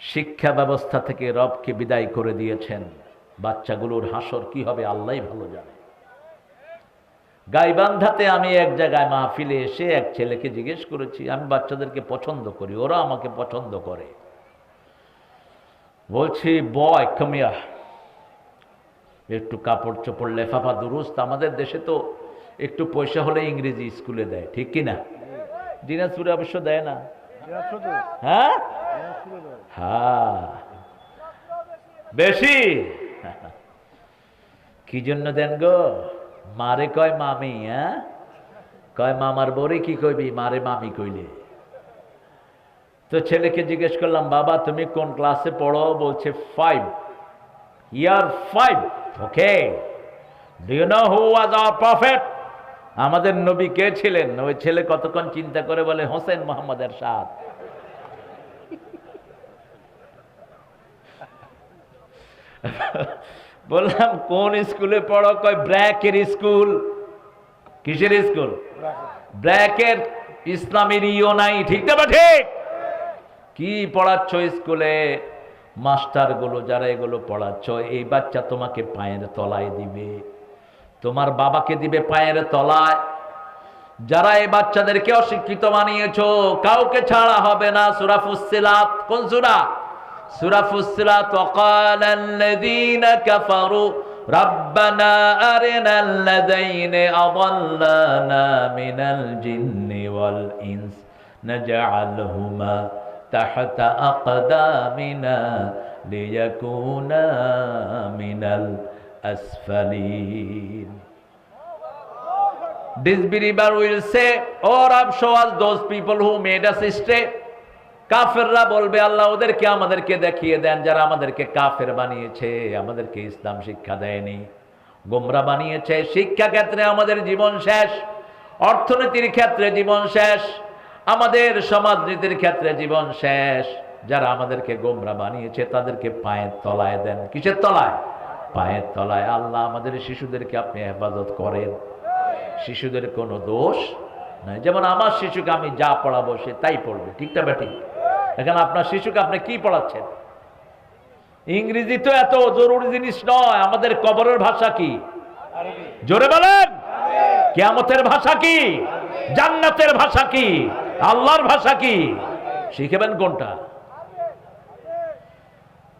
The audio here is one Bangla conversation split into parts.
শিক্ষা ব্যবস্থা থেকে রবকে বিদায় করে দিয়েছেন। বাচ্চাগুলোর হাসর কি হবে আল্লাহ ভালো জানে। গাইবান্ধাতে আমি এক জায়গায় মাহফিলে এসে এক ছেলেকে জিজ্ঞেস করেছি আমি বাচ্চাদেরকে পছন্দ করি ওরা আমাকে পছন্দ করে। বলছি বয় কমিয়া একটু কাপড় চোপড় লেফাফা দুরুস্ত। আমাদের দেশে তো একটু পয়সা হলে ইংরেজি স্কুলে দেয় ঠিক কি না দিনাজপুরে অবশ্য দেয় না। হ্যাঁ। হ্যাঁ। বেশি? কি জন্য দেন গো? মারে কয় মামি হ্যাঁ? কয় মামার বরে কি কইবি? মারে মামি কইলে। তো ছেলেকে জিজ্ঞেস করলাম, বাবা, তুমি কোন ক্লাসে পড়ো? বলছে five year five okay prophet আমাদের নবী কে ছিলেন? ওই ছেলে কতক্ষণ চিন্তা করে বলে, হোসেন মোহাম্মদ এরশাদ। বললাম, কোন স্কুলে পড়ো? কয়, ব্র্যাকের স্কুল। কিসের স্কুল? ব্র্যাকের। ইসলামের ইও নাই, ঠিক না ঠিক? কি পড়াচ্ছ স্কুলে? মাস্টারগুলো যারা এগুলো পড়াচ্ছ, এই বাচ্চা তোমাকে পায়ের তলায় দিবে। তোমার বাবাকে দিবে পায়ের তলায়। যারা এই বাচ্চাদেরকে অশিক্ষিত বানিয়েছো, কাউকে ছাড়া হবে না। সুরা ফুসিলাত কোন সুরা? سورة فصلت وقال الذين كفروا ربنا أرنا الذين أضلانا من الجن والإنس نجعلهما تحت أقدامنا ليكونا من الأسفلين Disbeliever will say, or oh, I'm sure those people who made us stray কাফেররা বলবে, আল্লাহ ওদেরকে আমাদেরকে দেখিয়ে দেন যারা আমাদেরকে কাফের বানিয়েছে, আমাদেরকে ইসলাম শিক্ষা দেয়নি। গোমরা বানিয়েছে, শিক্ষা ক্ষেত্রে আমাদের জীবন শেষ, অর্থনীতির ক্ষেত্রে জীবন শেষ, আমাদের সমাজনীতির ক্ষেত্রে জীবন শেষ। যারা আমাদেরকে গোমরা বানিয়েছে, তাদেরকে পায়ের তলায় দেন। কিসের তলায়? পায়ের তলায়। আল্লাহ আমাদের শিশুদেরকে আপনি হেফাজত করেন। শিশুদের কোনো দোষ নাই। যেমন আমার শিশুকে আমি যা পড়াবো সে তাই পড়বে। ঠিকটা ব্যাঠিক এখন আপনার শিশুকে আপনি কি পড়াচ্ছেন? ইংরেজি তো এত জরুরি জিনিস নয়, আমাদের কবরের ভাষা কি? জোরে বলেন। কেয়ামতের ভাষা কি? জান্নাতের ভাষা কি? আল্লাহর ভাষা কি? শিখেবেন কোনটা?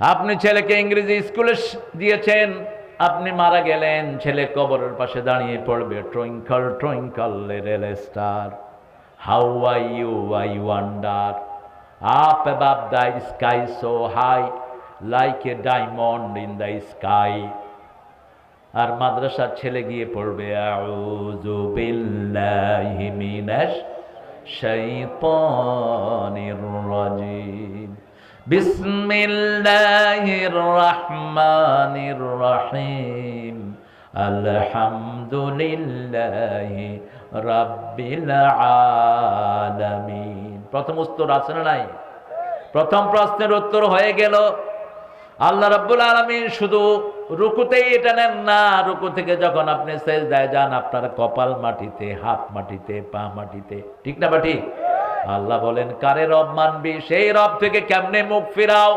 আপনি ছেলেকে ইংরেজি স্কুলে দিয়েছেন, আপনি মারা গেলেন, ছেলে কবরের পাশে দাঁড়িয়ে পড়বে। Twinkle twinkle little star. How I you I wonder up above the sky, so high like a diamond in the sky. আর মাদ্রাসার ছেলে গিয়ে পড়বে, আউযু বিল্লাহি মিনাশ শাইতানির রাজিম। বিসমিল্লাহির রহমানির রহিম। আলহামদুলিল্লাহি রাব্বিল আলামিন। প্রথম উত্তর আছে না নাই? প্রথম প্রশ্নের উত্তর হয়ে গেল, আল্লাহ রাব্বুল আলামিন শুধু রুকুতেই এটা নেন না, রুকু থেকে যখন আপনি সেজদায় যান আপনার কপাল মাটিতে, হাত মাটিতে, পা মাটিতে। ঠিক না বা ঠিক? আল্লাহ বলেন, কারে রব মানবি? সেই রব থেকে কেমনে মুখ ফিরাও?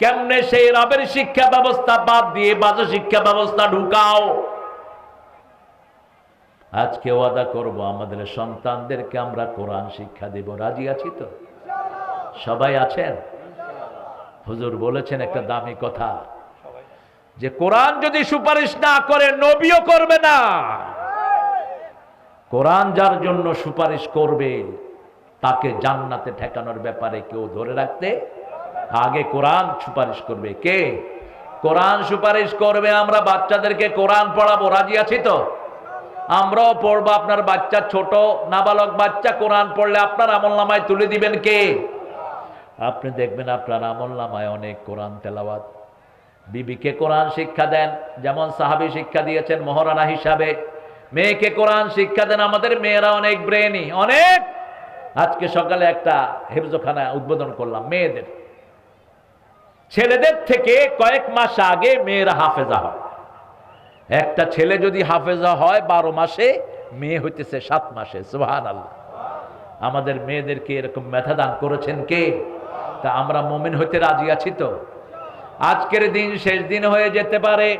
কেমনে সেই রবের শিক্ষা ব্যবস্থা বাদ দিয়ে বাজে শিক্ষা ব্যবস্থা ঢুকাও? আজকে ওয়াদা করব, আমাদের সন্তানদেরকে আমরা কোরআন শিক্ষা দেব। রাজি আছি তো? সবাই আছেন? হুজুর বলেছেন একটা দামি কথা, যে কোরআন যদি সুপারিশ না করে, নবীও করবে না। কোরআন যার জন্য সুপারিশ করবে, তাকে জান্নাতে ঠেকানোর ব্যাপারে কেউ ধরে রাখতে আগে কোরআন সুপারিশ করবে। কে? কোরআন সুপারিশ করবে, আমরা বাচ্চাদেরকে কোরআন পড়াবো। রাজি আছি তো? আমরাও পড়ব আপনার বাচ্চা ছোট, নাবালক বাচ্চা, কোরআন পড়লে আপনার আমল নামায় তুলে দিবেন কে? আপনি দেখবেন আপনার আমল নামায় অনেক কোরআন তেলাওয়াত। বিবিকে কোরআন শিক্ষা দেন, যেমন সাহাবি শিক্ষা দিয়েছেন মহারানা হিসাবে। মেয়েকে কোরআন শিক্ষা দেন, আমাদের মেয়েরা অনেক ব্রেনি অনেক। আজকে সকালে একটা হেফজোখানা উদ্বোধন করলাম, মেয়েদের। ছেলেদের থেকে কয়েক মাস আগে মেয়েরা হাফেজা হয়। একটা ছেলে যদি হাফেজা হয়, বারো মাসে, মেয়ে হইতেছে সাত মাসে। সুহান আল্লাহ আমাদের মেয়েদেরকে এরকম মেধা দান করেছেন কে? তা আমরা মোমেন হইতে রাজি আছি তো? আজকের দিন শেষ দিন হয়ে যেতে পারে।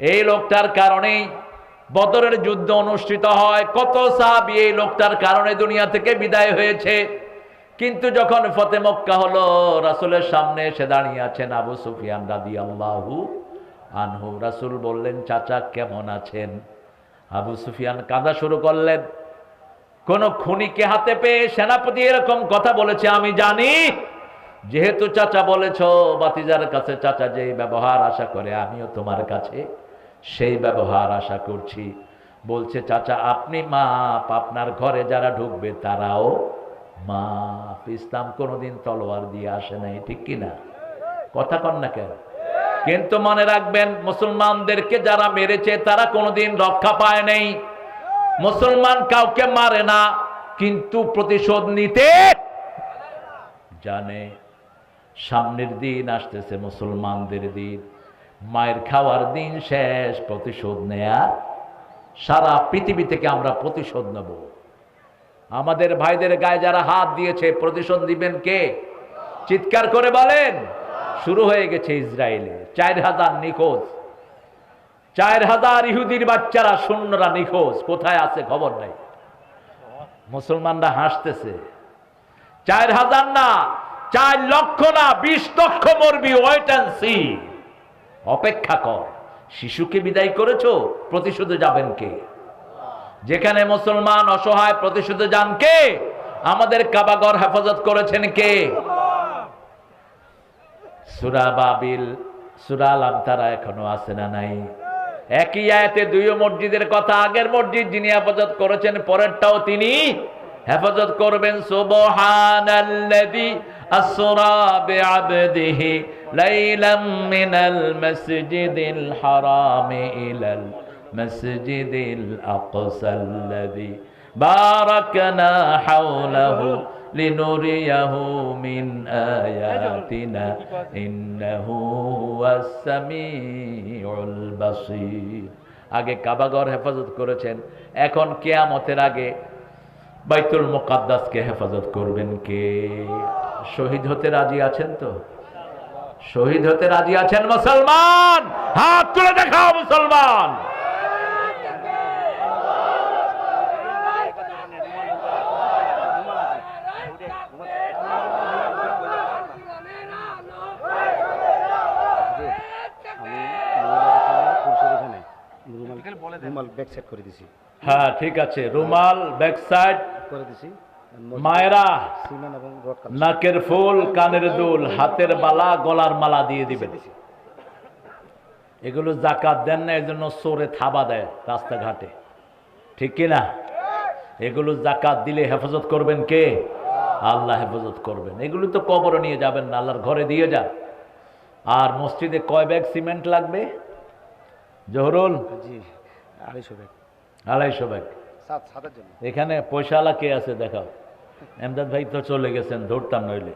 এই লোকটার কারণেই বদরের যুদ্ধ অনুষ্ঠিত হয়। কত সাহাবি এই লোকটার কারণে দুনিয়া থেকে বিদায় হয়েছে। কিন্তু যখন ফতে মক্কা হলো, রাসুলের সামনে এসে দাঁড়িয়ে আছেন আবু সুফিয়ান রাদি আল্লাহু আনহু রাসুল বললেন, চাচা কেমন আছেন? আবু সুফিয়ান কাঁদা শুরু করলেন, কোন খুনিকে হাতে পেয়ে সেনাপতি এরকম কথা বলেছে, আমি জানি। যেহেতু চাচা বলেছ বাতিজার কাছে চাচা যে ব্যবহার আশা করে, আমিও তোমার কাছে সেই ব্যবহার আশা করছি। বলছে, চাচা, আপনি মাপ, আপনার ঘরে যারা ঢুকবে তারাও মাপ। ইসলাম কোনোদিন তলোয়ার দিয়ে আসে নাই, ঠিক কিনা? কথা কন না কেন? কিন্তু মনে রাখবেন, মুসলমানদেরকে যারা মেরেছে, তারা কোনোদিন রক্ষা পায় নাই। মুসলমান কাউকে মারে না, কিন্তু প্রতিশোধ নিতে জানে। সামনের দিন আসতেছে মুসলমানদের দিন। মায়ের খাওয়ার দিন শেষ, প্রতিশোধ নেয়া। সারা পৃথিবী থেকে আমরা প্রতিশোধ নেব। আমাদের ভাইদের গায়ে যারা হাত দিয়েছে, প্রতিশোধ দিবেন কে? চিৎকার করে বলেন শুরু হয়ে গেছে ইসরায়েলে। চার হাজার নিখোঁজ। চার হাজার ইহুদির বাচ্চারা শূন্যরা নিখোঁজ। কোথায় আছে খবর নাই। মুসলমানরা হাসতেছে। চার হাজার না, চার লক্ষ না, বিশ লক্ষ মরবি ওয়েট অ্যান্ড সি অপেক্ষা কর, শিশুকে বিদায় করেছ, প্রতিশোধে যাবেন কে? যেখানে মুসলমান অসহায়, প্রতিশোধে যান কে? আমাদের কাবাগর হেফাজত করেছেন কে? সুরা বাবিল, সুরা আলাম তারা এখনও আছে না নাই? একই আয়াতে দুই মসজিদের কথা, আগের মসজিদ যিনি হেফাজত করেছেন, পরেরটাও তিনি হেফাজত করবেন। সুবহানাল্লাযী আসরা বিআবদিহি লাইলাম লিনুরিয়াহু মিন আয়াতিনা ইন্নাহু হুয়াস সামিউল বাসীর। আগে কাবাগর হেফাজত করেছেন এখন কেয়ামতের আগে বাইতুল মুকাদ্দাসকে হেফাজত করবেন কে? শহীদ হতে রাজি আছেন তো? শহীদ হতে রাজি আছেন মুসলমান? হাত তুলে দেখাও মুসলমান আমি মহিলাদের পুরুষের এখানে রুমাল রুমাল ব্যাক সাইড করে দিছি। হ্যাঁ ঠিক আছে। রুমাল ব্যাক সাইড করে দিছি। মায়েরা নাকের ফুল কানের দুল হাতের মালা গলার মালা দিয়ে দিবেন। এগুলো জাকাত দেন না এই জন্য সোরে থাবা দেয় রাস্তাঘাটে। ঠিক কিনা এগুলো জাকাত দিলে হেফাজত করবেন কে? আল্লাহ হেফাজত করবেন। এগুলো তো কবরে নিয়ে যাবেন না আল্লাহর ঘরে দিয়ে যান। আর মসজিদে কয় ব্যাগ সিমেন্ট লাগবে? জহরুল? জি আড়াইশো ব্যাগ। আড়াইশো ব্যাগ। সাত সাতের জন্য। এখানে পয়সাওয়ালা কে আছে দেখাও? এমদাদ ভাই তো চলে গেছেন ধরতাম নইলে।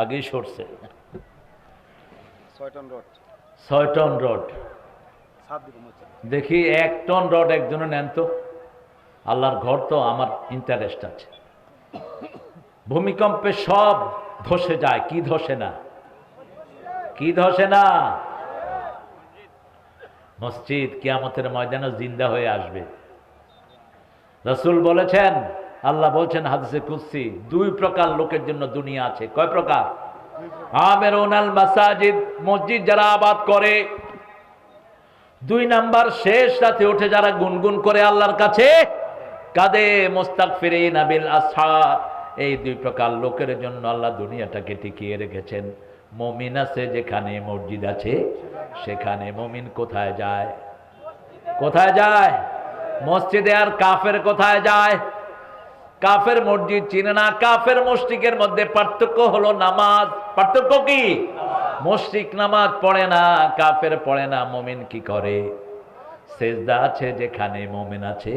আগেই সরছে। ছয় টন রড। ছয় টন দেখি এক টন রড একজনে নেন তো। আল্লাহর ঘর তো আমার ইন্টারেস্ট আছে। ভূমিকম্পে সব ধসে যায় কি ধসে না? কি ধসে না? মসজিদ কিয়ামতের ময়দানে জিন্দা হয়ে আসবে। রসুল বলেছেন, আল্লাহ বলছেন হাদিসে কুৎসি দুই প্রকার লোকের জন্য দুনিয়া আছে। কয় প্রকার? আমের ওনাল মাসাজিদ, মসজিদ যারা আবাদ করে, দুই নাম্বার শেষ রাতে উঠে যারা গুনগুন করে আল্লাহর কাছে, কাদে মোস্তাক ফিরে নাবিল আসা এই দুই প্রকার লোকের জন্য আল্লাহ দুনিয়াটাকে টিকিয়ে রেখেছেন। মমিন আছে যেখানে মসজিদ আছে, সেখানে মমিন কোথায় যায়? কোথায় যায়? মসজিদে আর কাফের কোথায় যায়? কাফের মসজিদ চিনে না, কাফের মসজিদের মধ্যে পার্থক্য হলো নামাজ। পার্থক্য কি? মসজিদ নামাজ পড়ে না, কাফের পড়ে না, মমিন কি করে? সেজদা আছে যেখানে মমিন আছে